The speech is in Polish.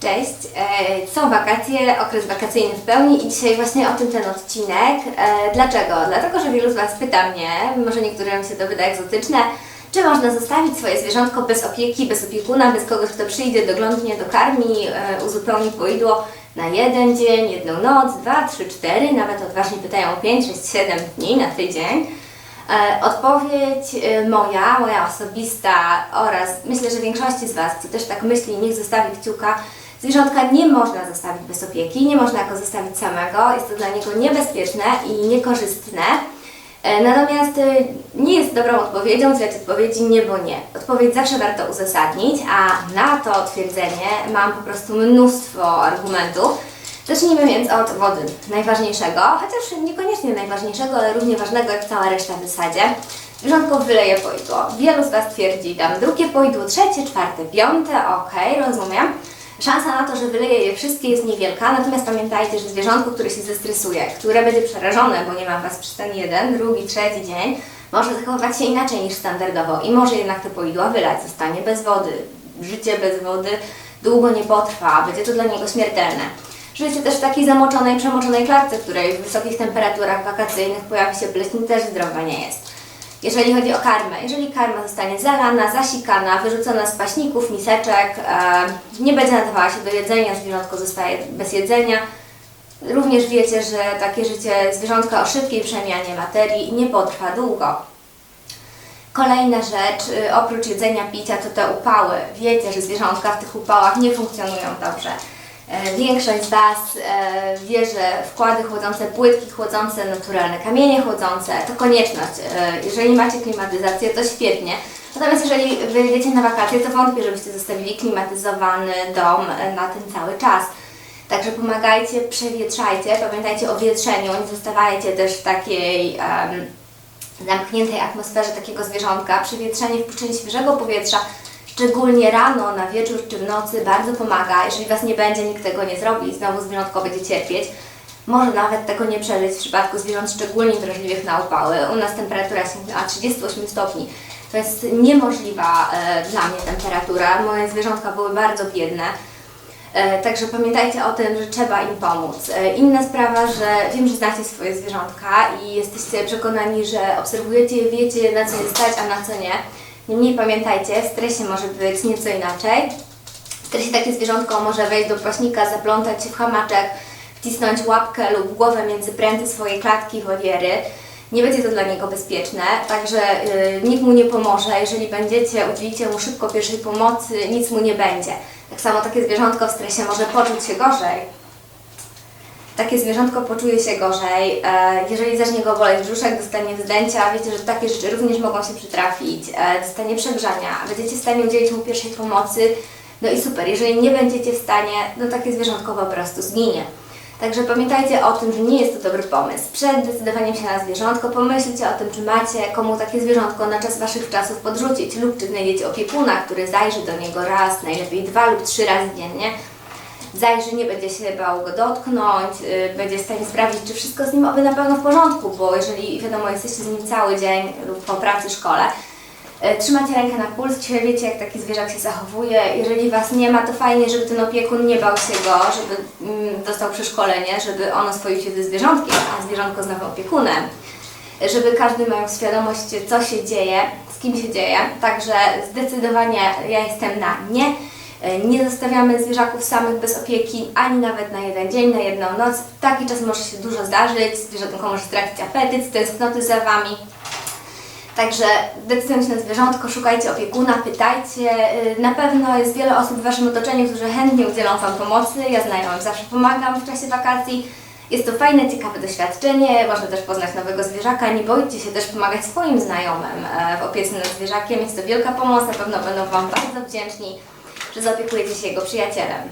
Cześć, e, są wakacje, okres wakacyjny w pełni i dzisiaj właśnie o tym ten odcinek. E, Dlaczego? Dlatego, że wielu z Was pyta mnie, może niektórym się to wyda egzotyczne, czy można zostawić swoje zwierzątko bez opieki, bez opiekuna, bez kogoś, kto przyjdzie, doglądnie, dokarmi, e, uzupełni poidło na jeden dzień, jedną noc, dwa, trzy, cztery, nawet odważnie pytają o pięć, sześć, siedem dni na tydzień. Odpowiedź moja, moja osobista oraz myślę, że większości z Was, co też tak myśli, niech zostawi kciuka, zwierzątka nie można zostawić bez opieki, nie można go zostawić samego, jest to dla niego niebezpieczne i niekorzystne. E, Natomiast e, nie jest dobrą odpowiedzią dać odpowiedzi nie, bo nie. Odpowiedź zawsze warto uzasadnić, a na to twierdzenie mam po prostu mnóstwo argumentów. Zacznijmy więc od wody, najważniejszego, chociaż niekoniecznie najważniejszego, ale równie ważnego jak cała reszta w zasadzie. Zwierzątko wyleje poidło. Wielu z Was twierdzi, dam drugie poidło, trzecie, czwarte, piąte, okej, rozumiem. Szansa na to, że wyleje je wszystkie jest niewielka, natomiast pamiętajcie, że zwierzątko, które się zestresuje, które będzie przerażone, bo nie ma Was przy ten jeden, drugi, trzeci dzień, może zachowywać się inaczej niż standardowo i może jednak te poidła wylać, zostanie bez wody. Życie bez wody długo nie potrwa, będzie to dla niego śmiertelne. Życie też w takiej zamoczonej, przemoczonej klatce, której w wysokich temperaturach wakacyjnych pojawi się pleśń, też zdrowe nie jest. Jeżeli chodzi o karmę, jeżeli karma zostanie zalana, zasikana, wyrzucona z paśników, miseczek, e, nie będzie nadawała się do jedzenia, zwierzątko zostaje bez jedzenia. Również wiecie, że takie życie zwierzątka o szybkiej przemianie materii nie potrwa długo. Kolejna rzecz, y, oprócz jedzenia, picia, to te upały. Wiecie, że zwierzątka w tych upałach nie funkcjonują dobrze. E, Większość z Was e, wie, że wkłady chłodzące, płytki chłodzące, naturalne kamienie chłodzące to konieczność. E, Jeżeli macie klimatyzację, to świetnie. Natomiast jeżeli wyjedziecie na wakacje, to wątpię, żebyście zostawili klimatyzowany dom na ten cały czas. Także pomagajcie, przewietrzajcie, pamiętajcie o wietrzeniu, nie zostawajcie też w takiej em, zamkniętej atmosferze takiego zwierzątka. Przewietrzenie, wpuszczenie świeżego powietrza, szczególnie rano, na wieczór czy w nocy bardzo pomaga. Jeżeli Was nie będzie, nikt tego nie zrobi i znowu zwierzątko będzie cierpieć. Może nawet tego nie przeżyć w przypadku zwierząt szczególnie wrażliwych na upały. U nas temperatura sięgnęła 38 stopni. To jest niemożliwa e, dla mnie temperatura. Moje zwierzątka były bardzo biedne. E, Także pamiętajcie o tym, że trzeba im pomóc. E, Inna sprawa, że wiem, że znacie swoje zwierzątka i jesteście przekonani, że obserwujecie je, wiecie na co je stać, a na co nie. Niemniej pamiętajcie, w stresie może być nieco inaczej. W stresie takie zwierzątko może wejść do paśnika, zaplątać się w hamaczek, wcisnąć łapkę lub głowę między pręty swojej klatki woliery. Nie będzie to dla niego bezpieczne, także y, nikt mu nie pomoże. Jeżeli będziecie, udzielicie mu szybko pierwszej pomocy, nic mu nie będzie. Tak samo takie zwierzątko w stresie może poczuć się gorzej. Takie zwierzątko poczuje się gorzej. E, jeżeli zacznie go boleć brzuszek, dostanie wzdęcia, wiecie, że takie rzeczy również mogą się przytrafić. E, dostanie przegrzania, będziecie w stanie udzielić mu pierwszej pomocy. No i super, jeżeli nie będziecie w stanie, no takie zwierzątko po prostu zginie. Także pamiętajcie o tym, że nie jest to dobry pomysł. Przed decydowaniem się na zwierzątko pomyślcie o tym, czy macie komu takie zwierzątko na czas Waszych czasów podrzucić lub czy znajdziecie opiekuna, który zajrzy do niego raz, najlepiej dwa lub trzy razy dziennie. Zajrzy, nie będzie się bał go dotknąć, yy, będzie w stanie sprawdzić, czy wszystko z nim oby na pewno w porządku, bo jeżeli wiadomo, jesteście z nim cały dzień lub po pracy, szkole, E, Trzymacie rękę na puls, wiecie jak taki zwierzak się zachowuje. Jeżeli Was nie ma, to fajnie, żeby ten opiekun nie bał się go, żeby mm, dostał przeszkolenie, żeby on oswoił się ze zwierzątkiem, a zwierzątko z nowym opiekunem. Żeby każdy miał świadomość, co się dzieje, z kim się dzieje. Także zdecydowanie ja jestem na nie. E, Nie zostawiamy zwierzaków samych bez opieki, ani nawet na jeden dzień, na jedną noc. W taki czas może się dużo zdarzyć, zwierzątko może stracić apetyt, tęsknoty za Wami. Także decydując na zwierzątko, szukajcie opiekuna, pytajcie. Y, Na pewno jest wiele osób w Waszym otoczeniu, którzy chętnie udzielą Wam pomocy. Ja znajomym zawsze pomagam w czasie wakacji. Jest to fajne, ciekawe doświadczenie, można też poznać nowego zwierzaka. Nie bójcie się też pomagać swoim znajomym e, w opiece nad zwierzakiem. Jest to wielka pomoc, na pewno będą Wam bardzo wdzięczni, że zaopiekujecie się jego przyjacielem.